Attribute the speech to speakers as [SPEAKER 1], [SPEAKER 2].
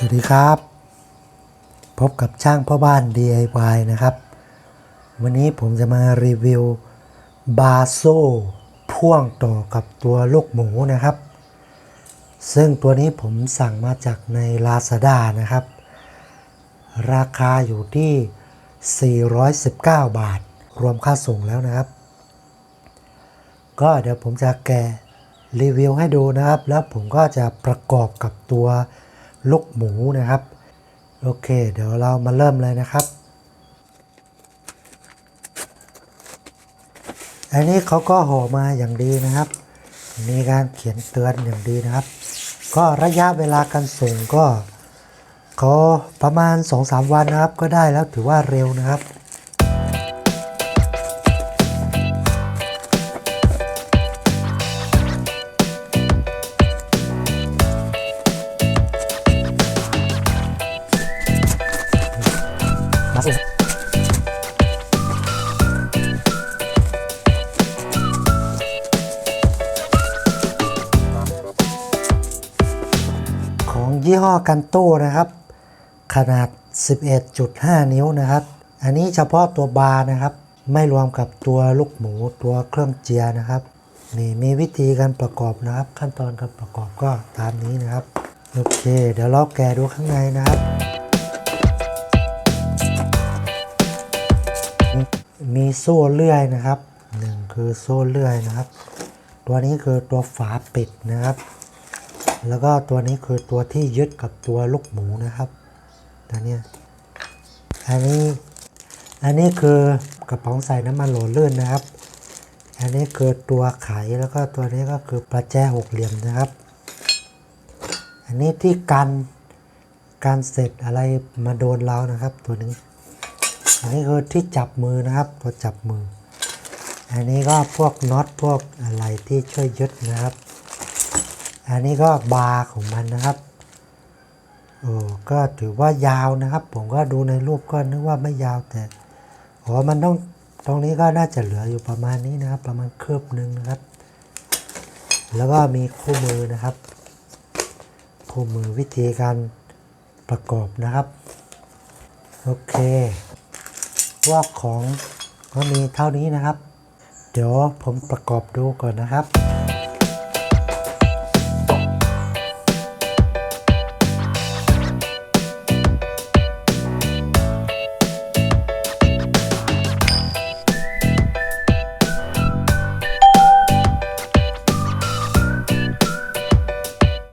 [SPEAKER 1] สวัสดีครับ พบกับช่างพ่อบ้าน DIY นะครับ วันนี้ผมจะมารีวิวบาโซ่พ่วงต่อกับตัวลูกหมูนะครับ ซึ่งตัวนี้ผมสั่งมาจากใน Lazada นะครับ ราคาอยู่ที่ 419 บาท รวมค่าส่งแล้วนะครับ ก็เดี๋ยวผมจะแกะรีวิวให้ดูนะครับ แล้วผมก็จะประกอบกับตัว ลูกหมูนะครับ โอเค เดี๋ยวเรามาเริ่มเลยนะครับ อันนี้เขาก็ห่อมาอย่างดีนะครับ มีการเขียนเตือนอย่างดีนะครับ ก็ระยะเวลาการส่งก็เขาประมาณ 2-3 วันนะครับ ก็ได้แล้วถือว่าเร็วนะครับ ยี่ห้อกันโต้นะครับ ขนาด 11.5 นิ้วนะครับ อันนี้เฉพาะตัวบาร์นะครับ ไม่รวมกับตัวลูกหมูตัวเครื่องเจียนะครับนี่มีวิธีการประกอบนะครับ ขั้นตอนการประกอบก็ตามนี้นะครับ โอเค เดี๋ยวเราแกะดูข้างในนะครับ มีโซ่เลื่อยนะครับหนึ่งคือโซ่เลื่อยนะครับ ตัวนี้คือตัวฝาปิดนะครับ แล้วก็ตัวนี้คือตัวที่ยึดกับตัวลูกหมูนะครับตัวเนี้ยอันนี้อันนี้คือกระป๋องใส่น้ำมันโหลลื่นนะครับ อันนี้คือตัวไขแล้วก็ตัวนี้ก็คือประแจหกเหลี่ยมนะครับ อันนี้ที่กันการเสร็จอะไรมาโดนเรานะครับ ตัวนี้ อันนี้คือที่จับมือนะครับตัวจับมือ อันนี้ก็พวกน็อตพวกอะไรที่ช่วยยึดนะครับ อันนี้ก็บาร์ของมันนะครับโอ้ก็ถือว่ายาวนะครับ ผมก็ดูในรูปก็นึกว่าไม่ยาวแต่อ๋อมันต้องตรงนี้ก็น่าจะเหลืออยู่ประมาณนี้นะครับ ประมาณคืบหนึ่งนะครับ แล้วก็มีคู่มือนะครับ คู่มือวิธีการประกอบนะครับ โอเคพวกของก็มีเท่านี้นะครับ เดี๋ยวผมประกอบดูก่อนนะครับ